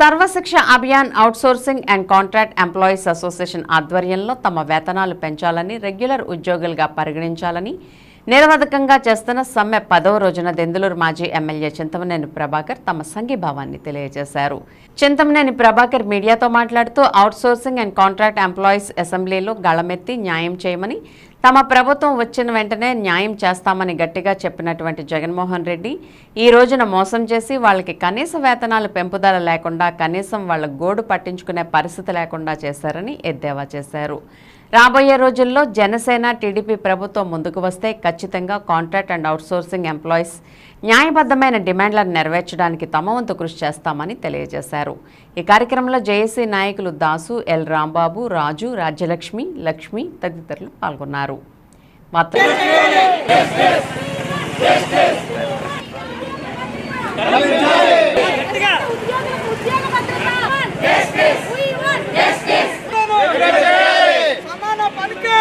Sarva Shiksha Abhiyan outsourcing and contract employees association ఆధ్వర్యంలో తమ వేతనాలు పెంచాలని రెగ్యులర్ ఉద్యోగులుగా పరిగణించాలని నిరవధకంగా చేస్తున్న సమ్మె పదవ రోజున దెందులూరు మాజీ ఎమ్మెల్యే చింతమనేని ప్రభాకర్ తమ సంఘీభావాన్ని తెలియజేశారు. చింతమనేని ప్రభాకర్ మీడియాతో మాట్లాడుతూ అవుట్సోర్సింగ్ అండ్ కాంట్రాక్ట్ ఎంప్లాయీస్ అసెంబ్లీలో గళమెత్తి న్యాయం చేయమని తమ ప్రభుత్వం వచ్చిన వెంటనే న్యాయం చేస్తామని గట్టిగా చెప్పినటువంటి జగన్మోహన్ రెడ్డి ఈ రోజున మోసం చేసి వాళ్ళకి కనీస వేతనాలు పెంపుదల లేకుండా కనీసం వాళ్ళ గోడు పట్టించుకునే పరిస్థితి లేకుండా చేశారని ఎద్దేవా చేశారు. రాబోయే రోజుల్లో జనసేన టీడీపీ ప్రభుత్వం ముందుకు వస్తే ఖచ్చితంగా కాంట్రాక్ట్ అండ్ అవుట్సోర్సింగ్ ఎంప్లాయీస్ న్యాయబద్ధమైన డిమాండ్లను నెరవేర్చడానికి తమ వంతు కృషి చేస్తామని తెలియజేశారు. ఈ కార్యక్రమంలో జేఏసీ నాయకులు దాసు ఎల్ రాంబాబు రాజు రాజ్యలక్ష్మి లక్ష్మి తదితరులు పాల్గొన్నారు. మాత్రం సమాన పనికి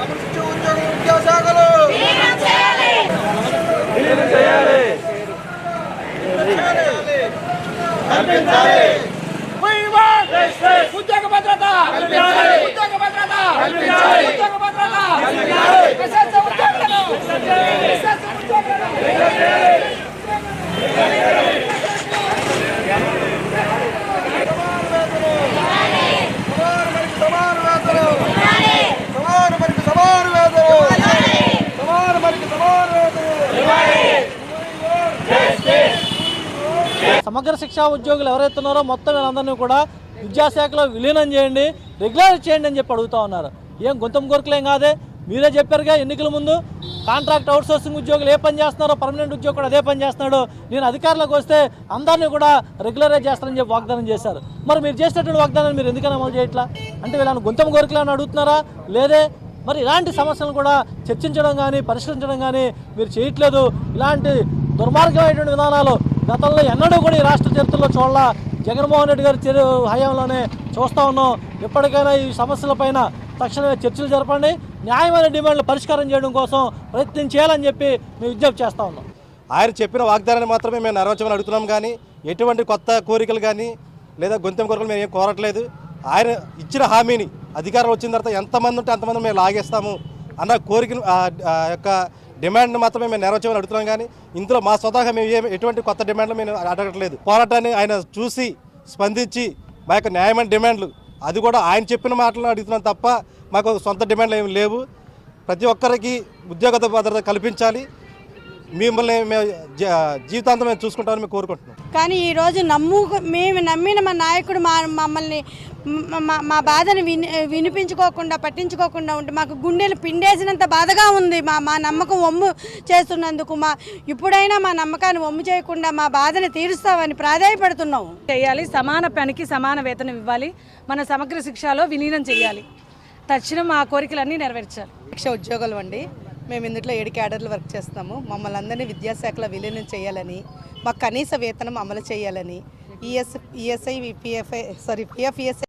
అభివృద్ధి ఉద్యోగ విద్యాశాఖలు We want ఉద్యోగ భద్రత ఉద్యోగ భద్రత. ఉద్యోగ భద్రత విశేష ఉద్యోగులను విశేష ఉద్యోగులను సమాన వేతనం సమాన మరికి సమాన వేతనం సమాన మరికి సమాన వేతనం సమగ్ర శిక్షా ఉద్యోగులు ఎవరైతే ఉన్నారో మొత్తం వీళ్ళందరినీ కూడా విద్యాశాఖలో విలీనం చేయండి రెగ్యులర్ చేయండి అని చెప్పి అడుగుతా ఉన్నారు. ఏం గొంతం కోరికలేం కాదే? మీరే చెప్పారుగా ఎన్నికల ముందు కాంట్రాక్ట్ అవుట్సోర్సింగ్ ఉద్యోగులు ఏ పని చేస్తున్నారో పర్మనెంట్ ఉద్యోగులు కూడా అదే పని చేస్తున్నాడు నేను అధికారులకు వస్తే అందరినీ కూడా రెగ్యులరైజ్ చేస్తానని చెప్పి వాగ్దానం చేశారు. మరి మీరు చేసినటువంటి వాగ్దానాన్ని మీరు ఎందుకని అమలు చేయట్లా? అంటే వీళ్ళని గొంతం కోరికలని అడుగుతున్నారా? లేదే? మరి ఇలాంటి సమస్యలను కూడా చర్చించడం కానీ పరిష్కరించడం కానీ మీరు చేయట్లేదు. ఇలాంటి దుర్మార్గమైనటువంటి విధానాలు గతంలో ఎన్నడూ కూడా ఈ రాష్ట్ర చరిత్రలో చూడాల. జగన్మోహన్ రెడ్డి గారి చర్య హయాంలోనే చూస్తూ ఉన్నాం. ఎప్పటికైనా ఈ సమస్యలపైన తక్షణమే చర్చలు జరపండి. న్యాయమైన డిమాండ్లు పరిష్కారం చేయడం కోసం ప్రయత్నం చేయాలని చెప్పి మేము విజ్ఞప్తి చేస్తూ ఉన్నాం. ఆయన చెప్పిన వాగ్దానాన్ని మాత్రమే మేము నెరవేర్చమని అడుగుతున్నాం కానీ ఎటువంటి కొత్త కోరికలు కానీ లేదా గొంతెం కోరికలు మేము ఏం కోరట్లేదు. ఆయన ఇచ్చిన హామీని అధికారం వచ్చిన తర్వాత ఎంతమంది ఉంటే అంతమంది మేము లాగేస్తాము అన్న కోరికను ఆ యొక్క డిమాండ్ని మాత్రమే మేము నెరవేర్చమని అడుగుతున్నాం కానీ ఇందులో మా స్వతహాగా మేము ఏమి ఎటువంటి కొత్త డిమాండ్లు మేము అడగట్లేదు. పోరాటాన్ని ఆయన చూసి స్పందించి మా యొక్క న్యాయమైన డిమాండ్లు అది కూడా ఆయన చెప్పిన మాటలు అడుగుతున్నాం తప్ప మాకు సొంత డిమాండ్లు ఏమి లేవు. ప్రతి ఒక్కరికి ఉద్యోగ భద్రత కల్పించాలి. మిమ్మల్ని మేము జీవితాంతం మేము చూసుకుంటామని మేము కోరుకుంటున్నాం. కానీ ఈరోజు నమ్ము మేము నమ్మిన మా నాయకుడు మా మమ్మల్ని మ- మా మా బాధను విని వినిపించుకోకుండా పట్టించుకోకుండా ఉంటే మాకు గుండెలు పిండేసినంత బాధగా ఉంది మా మా నమ్మకం ఒమ్ము చేస్తున్నందుకు మా ఇప్పుడైనా మా నమ్మకాన్ని ఒమ్ము చేయకుండా మా బాధను తీరుస్తామని ప్రాధాయపడుతున్నాము. చేయాలి సమాన పనికి సమాన వేతనం ఇవ్వాలి మన సమగ్ర శిక్షలో విలీనం చేయాలి. తక్షణం ఆ కోరికలన్నీ నెరవేర్చాలి. శిక్ష ఉద్యోగులు అండి. మేము ఇందులో ఏడు క్యాడర్లు వర్క్ చేస్తున్నాము. మమ్మల్ని అందరినీ విద్యాశాఖలో విలీనం చేయాలని మాకు కనీస వేతనం అమలు చేయాలని ES ESI PFI sorry PF ESI